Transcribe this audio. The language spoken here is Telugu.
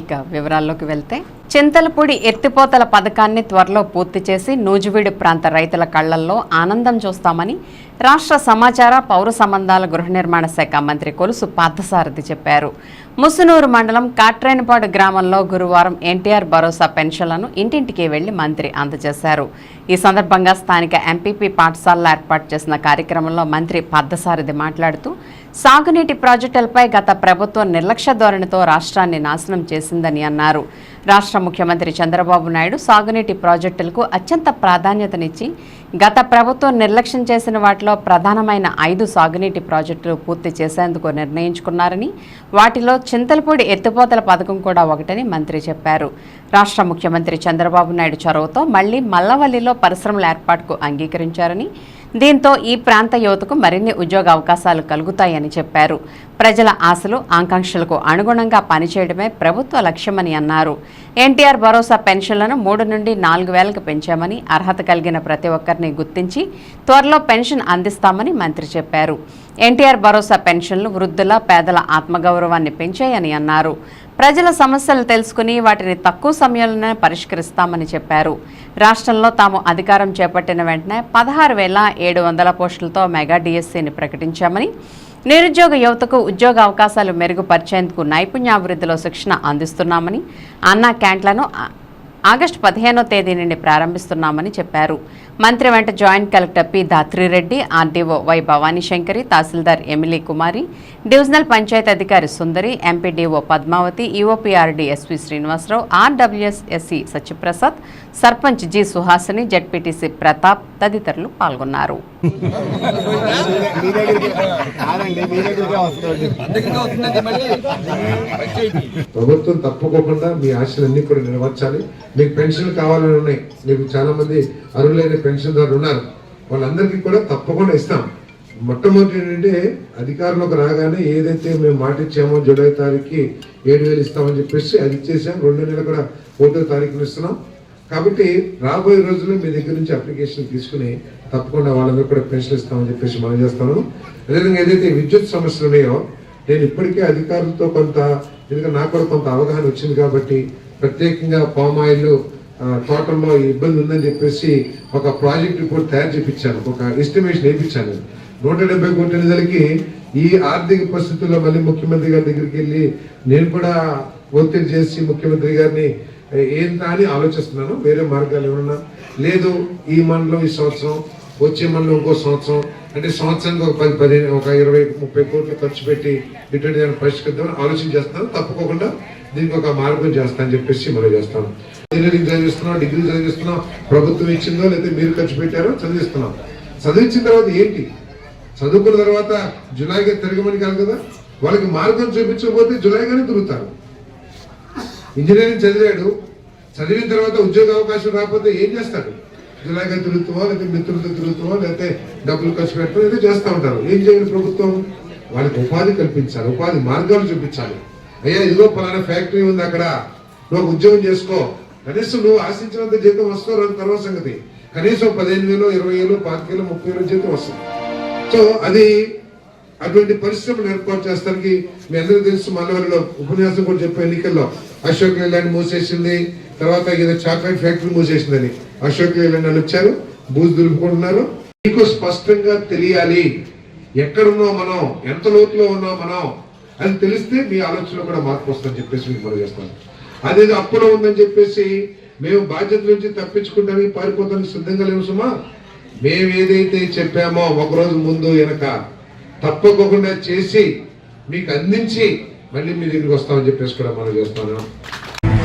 ఇక వివరాల్లోకి వెళ్తే చింతలపూడి ఎత్తిపోతల పథకాన్ని త్వరలో పూర్తి చేసి నూజివీడు ప్రాంత రైతుల కళ్ళల్లో ఆనందం చూస్తామని రాష్ట్ర సమాచార పౌర సంబంధాల గృహ నిర్మాణ శాఖ మంత్రి కొలుసు పార్థసారథి చెప్పారు. ముసునూరు మండలం కాట్రేనిపాడు గ్రామంలో గురువారం ఎన్టీఆర్ భరోసా పెన్షన్లను ఇంటింటికి వెళ్ళి మంత్రి అందజేశారు. ఈ సందర్భంగా స్థానిక ఎంపీపీ పాఠశాలలో ఏర్పాటు చేసిన కార్యక్రమంలో మంత్రి పార్థసారథి మాట్లాడుతూ సాగునీటి ప్రాజెక్టులపై గత ప్రభుత్వం నిర్లక్ష్య ధోరణితో రాష్ట్రాన్ని నాశనం చేసిందని అన్నారు. రాష్ట్ర ముఖ్యమంత్రి చంద్రబాబు నాయుడు సాగునీటి ప్రాజెక్టులకు అత్యంత ప్రాధాన్యతనిచ్చి గత ప్రభుత్వం నిర్లక్ష్యం చేసిన వాటిలో ప్రధానమైన ఐదు సాగునీటి ప్రాజెక్టులు పూర్తి చేసేందుకు నిర్ణయించుకున్నారని వాటిలో చింతలపూడి ఎత్తిపోతల పథకం కూడా ఒకటని మంత్రి చెప్పారు. రాష్ట్ర ముఖ్యమంత్రి చంద్రబాబు నాయుడు చొరవతో మళ్ళీ మల్లవల్లిలో పరిశ్రమల ఏర్పాటుకు అంగీకరించారని దీంతో ఈ ప్రాంత యువతకు మరిన్ని ఉద్యోగ అవకాశాలు కలుగుతాయని చెప్పారు. ప్రజల ఆశలు ఆకాంక్షలకు అనుగుణంగా పనిచేయడమే ప్రభుత్వ లక్ష్యమని అన్నారు. ఎన్టీఆర్ భరోసా పెన్షన్లను మూడు నుండి నాలుగు వేలకు పెంచామని అర్హత కలిగిన ప్రతి ఒక్కరిని గుర్తించి త్వరలో పెన్షన్ అందిస్తామని మంత్రి చెప్పారు. ఎన్టీఆర్ భరోసా పెన్షన్లు వృద్ధుల పేదల ఆత్మగౌరవాన్ని పెంచాయని అన్నారు. ప్రజల సమస్యలు తెలుసుకుని వాటిని తక్కువ సమయంలోనే పరిష్కరిస్తామని చెప్పారు. రాష్ట్రంలో తాము అధికారం చేపట్టిన వెంటనే పదహారు వేల ఏడు వందల పోస్టులతో మెగా డిఎస్సీని ప్రకటించామని నిరుద్యోగ యువతకు ఉద్యోగ అవకాశాలు మెరుగుపరిచేందుకు నైపుణ్యాభివృద్ధిలో శిక్షణ అందిస్తున్నామని అన్నా క్యాంట్లను ఆగస్టు పదిహేనో తేదీ నుండి ప్రారంభిస్తున్నామని చెప్పారు. మంత్రి వెంట joint collector P Dhatri Reddy RDO Y Bhavani Shankari tahsildar Emily Kumari divisional panchayat అధికారి Sundari MPDO Padmavati EOPRD SV Srinivasa Rao RWSSC Satyaprasad sarpanch G Suhasini ZPTC Pratap తదితరులు పాల్గొన్నారు. ప్రభుత్వం తప్పకోకుండా మీ ఆశలన్నీ కూడా నెరవేర్చాలి. మీకు పెన్షన్ కావాలని ఉన్నాయి. మీకు చాలా మంది అర్హులైన పెన్షన్దారులు ఉన్నారు. వాళ్ళందరికీ కూడా తప్పకుండా ఇస్తాం. మొట్టమొదటి ఏంటంటే అధికారంలోకి రాగానే ఏదైతే మేము మాట ఇచ్చామో జూలై తారీఖుకి ఏడు వేలు ఇస్తామని చెప్పేసి అది ఇచ్చేసాం. రెండు నెలలు కూడా ఒకటో తారీఖున ఇస్తున్నాం. కాబట్టి రాబోయే రోజుల్లో మీ దగ్గర నుంచి అప్లికేషన్ తీసుకుని తప్పకుండా వాళ్ళందరూ కూడా పెన్షన్ ఇస్తామని చెప్పేసి మనం చేస్తాను. అదేవిధంగా ఏదైతే విద్యుత్ సమస్యలు ఉన్నాయో నేను ఇప్పటికే అధికారులతో కొంత ఎందుకంటే నాకు కూడా కొంత అవగాహన వచ్చింది కాబట్టి ప్రత్యేకంగా పామ్ ఆయిల్ తోటల్లో ఇబ్బంది ఉందని చెప్పేసి ఒక ప్రాజెక్ట్ రిపోర్ట్ తయారు చేయించాను ఒక ఎస్టిమేషన్ వేయించాను. నూట డెబ్బై కోట్ల నిధులకి ఈ ఆర్థిక పరిస్థితుల్లో మళ్ళీ ముఖ్యమంత్రి గారి దగ్గరికి వెళ్ళి నేను కూడా ఒత్తిడి చేసి ముఖ్యమంత్రి గారిని ఏంత అని ఆలోచిస్తున్నాను. వేరే మార్గాలు ఏమన్నా లేదు ఈ మండలం ఈ సంవత్సరం వచ్చే మండలం ఇంకో సంవత్సరం. అంటే సంవత్సరానికి ఒక పది పదిహేను ఒక ఇరవై ముప్పై కోట్లు ఖర్చు పెట్టి ఇటువంటి దాన్ని పరిష్కరిద్దామని ఆలోచన చేస్తాను తప్పకుండా దీనికి ఒక మార్గం చేస్తానని చెప్పేసి మనం చేస్తాం. ఇంజనీరింగ్ చదివిస్తున్నాం డిగ్రీ చదివిస్తున్నాం ప్రభుత్వం ఇచ్చిందో లేకపోతే మీరు ఖర్చు పెట్టారో చదివిస్తున్నాం. చదివించిన తర్వాత ఏంటి? చదువుకున్న తర్వాత జులైగా తిరగమని కాదు కదా? వాళ్ళకి మార్గం చూపించకపోతే జులైగానే తిరుగుతారు. ఇంజనీరింగ్ చదివాడు చదివిన తర్వాత ఉద్యోగ అవకాశం రాకపోతే ఏం చేస్తాడు? జులైగా తిరుగుతామో లేకపోతే మిత్రులతో తిరుగుతామో లేకపోతే డబ్బులు ఖర్చు పెట్టడం ఏదో చేస్తూ ఉంటారు. ఏం చేయాలి ప్రభుత్వం? వాళ్ళకి ఉపాధి కల్పించాలి ఉపాధి మార్గాలు చూపించాలి. అయ్యా ఇదిగో పలానా ఫ్యాక్టరీ ఉంది అక్కడ. నువ్వు ఉద్యోగం చేసుకో. కనీసం నువ్వు ఆశించినంత జీతం వస్తావు అని తర్వాత సంగతి. కనీసం పదిహేను వేలు ఇరవై వేలు పాతిక వేలు ముప్పై వేలు జీతం వస్తుంది. సో అది అటువంటి పరిశ్రమలు ఏర్పాటు చేస్తానికి మీ అందరూ తెలుసు మల్లవరిలో ఉపన్యాసం కూడా చెప్పే ఎన్నికల్లో అశోక్ లేలాండ్ మూసేసింది తర్వాత ఏదో చాక్లెట్ ఫ్యాక్టరీ మూసేసిందని అశోక్ లేలాండ్ అని వచ్చారు బూజు దులుపుకుంటున్నారు. మీకు స్పష్టంగా తెలియాలి ఎక్కడున్నాం మనం ఎంత లోతులో ఉన్నాం మనం అని తెలిస్తే మీ ఆలోచనలో కూడా మార్పు వస్తుందని చెప్పేసి మీకు మనం చేస్తాను అదేదో అప్పులో ఉందని చెప్పేసి మేము బాధ్యత నుంచి తప్పించుకోవడానికి పారిపోతానికి సిద్ధంగా లేవు సుమా. మేము ఏదైతే చెప్పామో ఒకరోజు ముందు వెనక తప్పకుండా చేసి మీకు అందించి మళ్ళీ మీ దగ్గరికి వస్తామని చెప్పేసి కూడా మనం చేస్తాను.